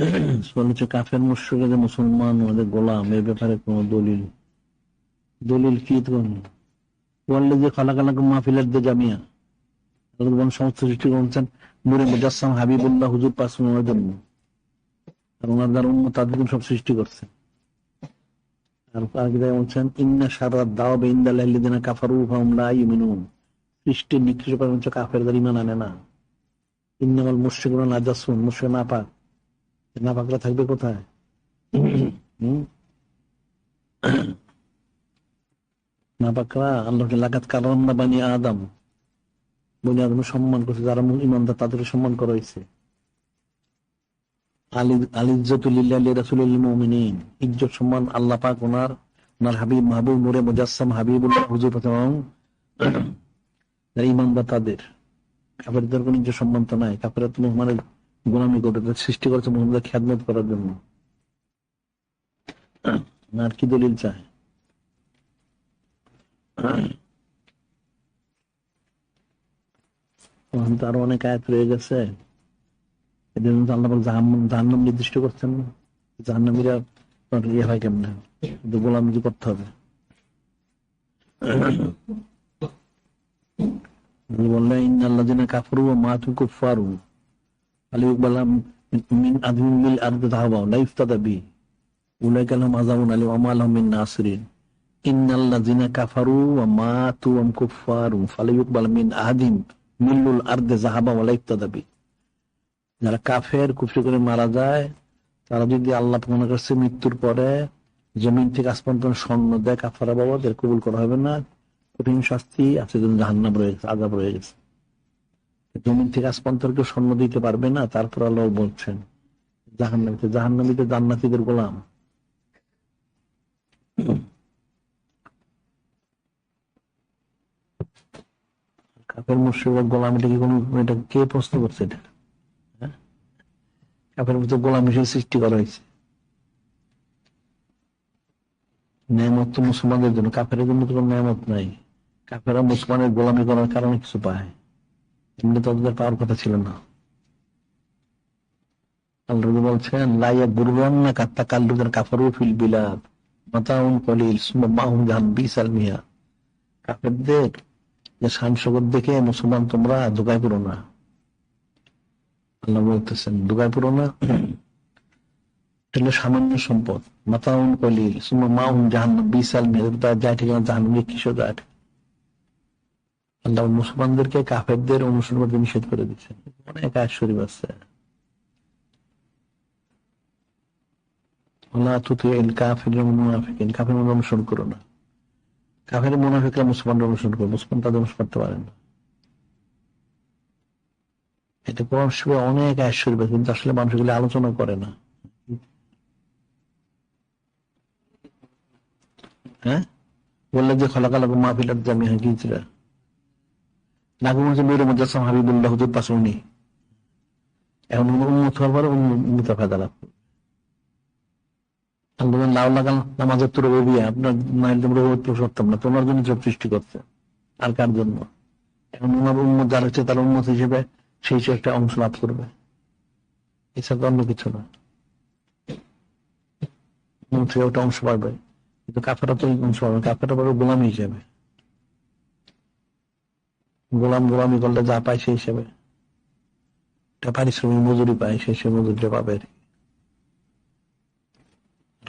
বলেছে কাফের মুশ্রিক যে মুসলমান, ওদের গোলাম, এ ব্যাপারে কোন দলিল। দলিল কি বললে যে খালাকালাক মাহফিলের দে জামিয়া। সমস্ত সৃষ্টি করেছেন নুরে মুজাসসাম হাবিবুল্লাহ হুজুর পাস ওনার জন্য। আর ওনার দ্বারা উন্মত তাদের সব সৃষ্টি করছে। আর আগে বলছেন, ইন্না সারা দাও বেইন্দাল্লাহিনা কাফারু ফাহুম লা ইউমিনুন। সৃষ্টির নিকৃষ্ট হচ্ছে কাফেরদের ইমান আনে না। ইন্নামাল মুশরিকুনা নাজাসুন, মুশরিক না পাক না পাকরা থাকবে কোথায়? হুম? না পাকরা আল্লাহকে লাগাত কারণ না বানি আদম। বনি আদম সম্মান করছে, যারা ইমানদার, তাদেরকে সম্মান করা হয়েছে। ইজ্জত, সম্মান হাবিব ইমানদার তাদের। কাপেরদের কোন ইজ্জত, সম্মান তো নাই। কাপেরা তো গোলামি করে সৃষ্টি করেছে মোহাম্মদের খ্যাদমত করার জন্য। আর কি দলিল চায়? আরও অনেক আয়াত রয়ে গেছে। এদের মধ্যে আল্লাহ জাহান্নাম নির্দিষ্ট করছেন। না জাহান্নামীরা ইয়ে হয় কেমনে? গোলামি করতে হবে? বললেন, ইন্নাল্লাযিনা কাফারু ওয়া মাতু কুফফারু। কাফারু যারা কাফের, কুফরি করে মারা যায়, তারা যদি আল্লাহ মনে করছে মৃত্যুর পরে জমিন থেকে আসমান স্বর্ণ দেয় কাফারা বাবা কবুল করা হবে না। কঠিন শাস্তি আছে জাহান্নাম রয়ে গেছে আজাব রয়ে গেছে। জমিন থেকে কেউ স্বর্ণ দিতে পারবে না, তারপর আল্লাহ বলছেন, জাহান্নামীতে জাহান্নামীতে জান্নাতীদের গোলাম। কাপের মুর্শিদের গোলাম, এটা কি কোন, এটা কে প্রশ্ন করছে এটা? হ্যাঁ? কাপের মধ্যে গোলাম হিসেবে সৃষ্টি করা হয়েছে। নিয়ামত তো মুসলমানদের জন্য কাফের জন্য কোনো নিয়ামত নাই। কাফেরা মুসলমানের গোলামি করার কারণে কিছু পায়। এমনি তো ওদের পাওয়ার কথা ছিল না। আল্লাহ বলছেন লাইয়া গুরবান না কাত্তা কাল্লুদের কাফারু ফিল বিলাদ মাতাউন কলিল মাহুম জাহান বিসাল মিয়া কাফেরদের যে শান দেখে মুসলমান তোমরা দোকায় পড়ো না। আল্লাহ বলতেছেন দোকায় পড়ো না। সামান্য সম্পদ। মাতাউন কলিল, সুম্মা মাহুম জাহান বিসাল মিয়া যায় ঠিকানা জাহান কিশোর যায় আল্লাহ মুসলমানদেরকে কাফেরদের অনুসরণ করতে নিষেধ করে দিচ্ছেন। অনেক আয় শরীফ আছে এটা অনেক কিন্তু আসলে আলোচনা করে না। হ্যাঁ? বললে যে খলাকালাক মাহফিলার জামি হয়ে গিয়েছিল নাগু মধ্যে মেয়ের হাবিবুল্লাহ, হুজুর পাশে উনি। এখন উন্মত হওয়ার পরে উন্মত ফায়দা লাভ লাগাল নামাজের রবিয়া আপনার মায়ের না, তোমার জন্য সৃষ্টি করছে। আর কার জন্য? এখন ওনার উন্মত যার হচ্ছে তার উন্মত হিসেবে সেই একটা অংশ লাভ করবে। এছাড়া অন্য কিছু না। অংশ পাবে কিন্তু তো অংশ পাবে কাফেরা পাবে গোলামি হিসেবে। গোলাম গোলামি করলে যা পায় সেই হিসেবে। পারিশ্রমিক মজুরি পায়, সেই সে মজুরিটা পাবে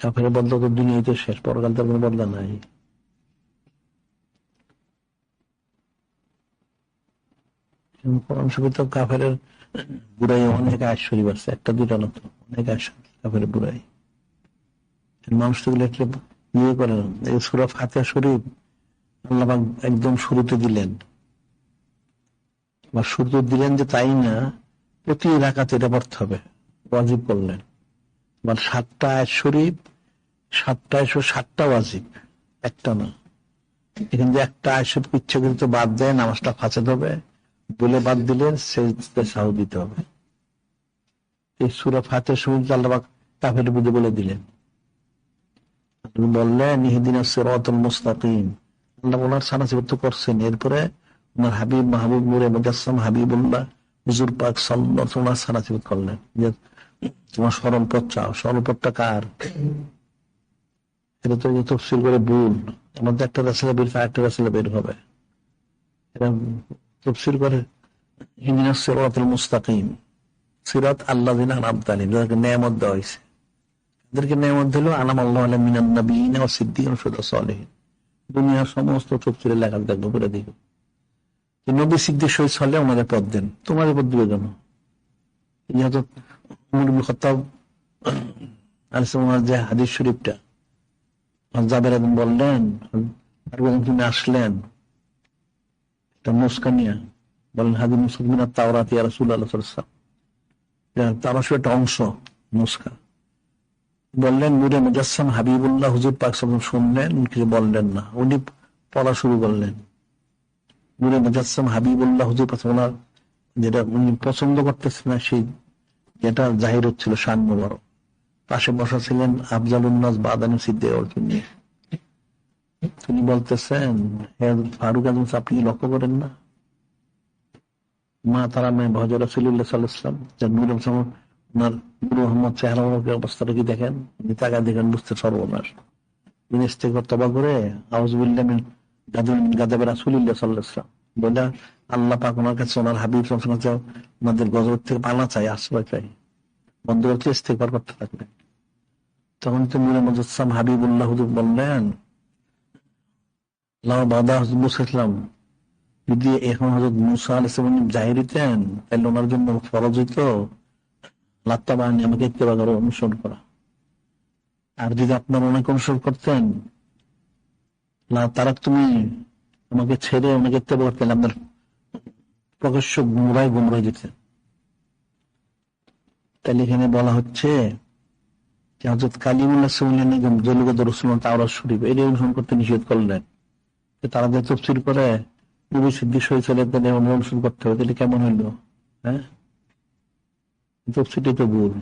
কাফের বদলা তো দুনিয়ায় তো শেষ পরকাল তার কোনো বদলা নাই। কোরআন তো কাফের বুড়াই অনেক আয় শরীফ আছে, একটা, দুইটা না অনেক আয় কাফের বুড়াই। মানুষ তো একটু ইয়ে করে সুরা ফাতিয়া শরীফ আল্লাহ একদম শুরুতে দিলেন। বা শুরুতে দিলেন যে তাই না, প্রতি এলাকাতে এটা পড়তে হবে। ওয়াজিব করলেন বা সাতটা আয় শরীফ, সাতটা এসো সাতটা ওয়াজিব, একটা না। এখান যে একটা আয় শরীফ ইচ্ছাকৃত বাদ দেয়, নামাজটা ফাঁচাতে হবে, বলে বাদ দিলেন সে সাহু দিতে হবে। এই সুরা ফাতে শরীফ আল্লাহ কাফের বুঝে বলে দিলেন। বললেন, ইহদিন সিরাতুল মুস্তাকিম। আল্লাহ ওনার সানাসিবত করছেন। এরপরে ওনার হাবিব মাহবুব মুরে মুজাসম হাবিবুল্লাহ, হুজুর পাক সাল্লাহ ওনার সানাসিবত করলেন। যে তোমার সরল পথ চাও সরল পথটা কার? এটা তো তফসিল করে ভুল। একটা বের বের হবে। এটা তফসিল করে সিরাতুল মুস্তাকিম। সিরাত আল্লাহ দিন আনাম তালিম যাদেরকে নিয়ামত দেওয়া হয়েছে। তাদেরকে নিয়ামত দিল, আনাম আল্লাহ আলম মিনান নবীন ও সিদ্দিক দুনিয়ার সমস্ত তফসিলের লেখা দেখব করে দিবে নবী সিদ্দিক সহিত চলে ওনাদের পদ দেন। তোমাদের পদ দিবে কেন হাদিস শরীফটা জাবের একদিন বললেন তিনি আসলেন, একটা মুস্কা বলেন মুসলিমিনা তাওরাত রাসূলুল্লাহ সাল্লাল্লাহু আলাইহি একটা অংশ, মুস্কা। বললেন, নূরে মুজাসসাম হাবিবুল্লাহ, হুজুর পাক শুনলেন কিছু বললেন না। উনি পড়া শুরু করলেন। নূরে মুজাসসাম হাবিবুল্লাহ হুজুর পাক ওনার যেটা উনি পছন্দ করতেছেন না, সেই যেটা জাহির হচ্ছিল শান মোবারক। পাশে বসা ছিলেন আফজালুন্নাস বাদানি সিদ্ধে অর্জুন নিয়ে। তিনি বলতেছেন ফারুক আজম আপনি লক্ষ্য করেন না? মা তারা মেয়ে ভজর রসুল্লাহ সাল্লাম যে নূর ওনার গুরু মোহাম্মদ চেহারা অবস্থাটা কি দেখেন? তাকা দেখেন বুঝতে সর্বনাশ। তিনি ইস্তেকবার তবা করে আউজবিল্লাহ আল্লাহ পাক ওনার কাছে ওনার হাবিব গজব থেকে চাই, আশ্রয় চাই। ইস্তেকবার করতে তখন তো মুরে মুজাসসাম হাবিবুল্লাহ হুজুর বললেন বাদা যদি এখন হজরত মুসা আলাইসালাম জাহির দিতেন তাহলে ওনার জন্য ফরজ হইত? লাত্তা বাহিনী আমাকে ইত্তেবা করে, অনুসরণ করা। আর যদি আপনার অনেক অনুসরণ করতেন না, তারা তুমি আমাকে ছেড়ে অনেকে ইত্তেবা করতেন আপনার প্রকাশ্য গুমরায় গুমরাই দিতেন তাহলে এখানে বলা হচ্ছে কালিমুল্লাহ অনুসরণ করতে নিষেধ করলেন। তফসিল করে চলে অনুসরণ করতে হবে কেমন হইল? হ্যাঁ? তফসিলটি তো ভুল।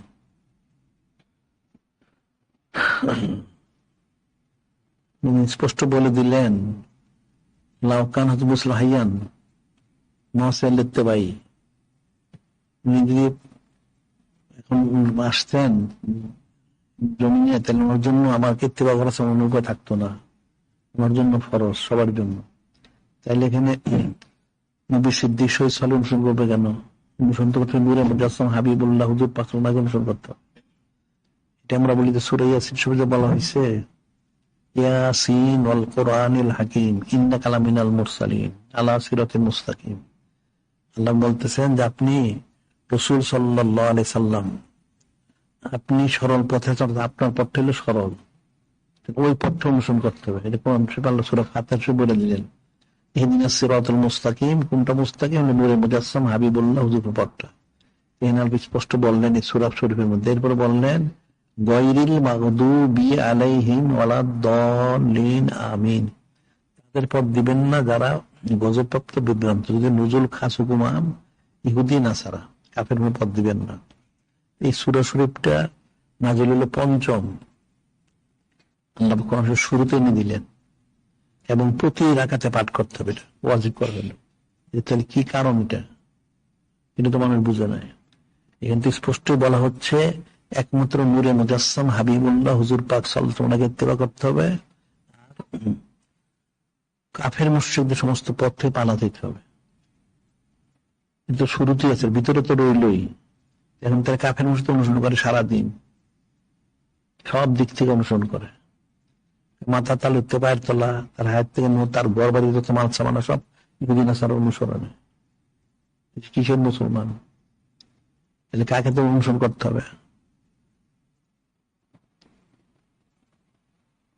স্পষ্ট বলে দিলেন লাউকান হজরত মুসলা হাইয়ান পাই উনি যদি এখন আসতেন ওনার জন্য আমার সময় উপায় থাকতো না। আমার জন্য ফরজ, সবার জন্য। তাইলে এখানে নবী সই সাল অনুসরণ করবে কেন করতে নূরে মুজাসম হাবিবুল্লাহ হুজুর ওনাকে অনুসরণ করতো এটা আমরা বলি যে সুরে ইয়াসিন শরীফে বলা হয়েছে আপনার সরল। ওই পথটা অনুসরণ করতে হবে। কোন বলে দিলেন। ইহদিনা মুস্তাকিম, কোনটা মুস্তাকিম? নূরে মুজাসসাম হাবিবুল্লাহ হুজুর পথটা। আল্লাহ স্পষ্ট বললেন সুরাব শরীফের মধ্যে। এরপরে বললেন আমিন। তাদের পথ দিবেন না যারা বিভ্রান্ত যদি নজুল খাস ইহুদি কাফের পথ দিবেন না। এই হলো পঞ্চম। শুরুতে এনে দিলেন। এবং প্রতি রাখাতে পাঠ করতে হবে ওয়াজিব করবেন তাহলে কি কারণ এটা? এটা তো মানুষ বুঝে নাই। এখান থেকে স্পষ্ট বলা হচ্ছে একমাত্র নূরে মুজাসম হাবিবুল্লাহ হুজুর পাক সাল্লাহ ওনাকে ইত্তেবা করতে হবে। কাফের মুশ্রিকদের সমস্ত পথে পালা দিতে হবে। কিন্তু শুরুতেই আছে, ভিতরে তো রইলই। এখন তারা কাফের মুসিদ অনুসরণ করে সারাদিন। সব দিক থেকে অনুসরণ করে। মাথা তাল উঠতে পায়ের তলা, তার হায়ের থেকে তার ঘর বাড়ি যত মাল সামানা সব ইহুদিন আসার অনুসরণে। কিসের মুসলমান? তাহলে কাকে তো অনুসরণ করতে হবে এখন তো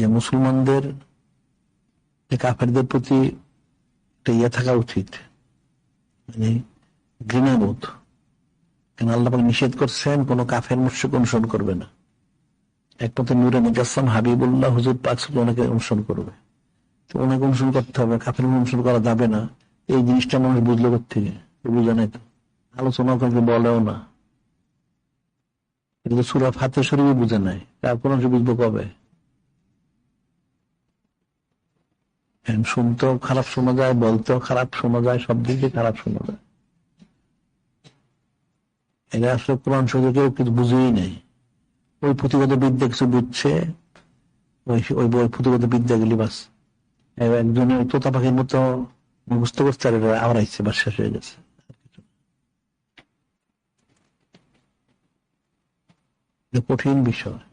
যে মুসলমানদের কাফেরদের প্রতি একটা ইয়ে থাকা উচিত। মানে ঘৃণাবোধ। কারণ আল্লাহ নিষেধ করছেন, কোন কাফের মুর্শিক অনুসরণ করবে না। একমাত্র নূরে মুজাসসাম হাবিবুল্লাহ, হুজুর পাক শুধু ওনাকে অনুসরণ করবে। তো ওনাকে অনুসরণ করতে হবে, কাফের অনুসরণ করা যাবে না। এই জিনিসটা মানুষ বুঝলো থেকে বুঝে নাই তো। আলোচনা কাউকে বলেও না। এটা সুরা ফাতে শরীফে বুঝে নাই। তার কোন বুঝব কবে এখন শুনতেও খারাপ শোনা যায়, বলতেও খারাপ শোনা যায়, সব দিক খারাপ শোনা যায়। এরা আসলে কোরআন শরীফে কেউ কিছু বুঝেই নেই। ওই পুঁথিগত বিদ্যা কিছু বুঝছে, ওই ওই বই পুঁথিগত বিদ্যাগুলি বাস একজনের তোতা পাখির মতো মুখস্থ এরা আওড়াইছে বা শেষ হয়ে গেছে। কঠিন বিষয়।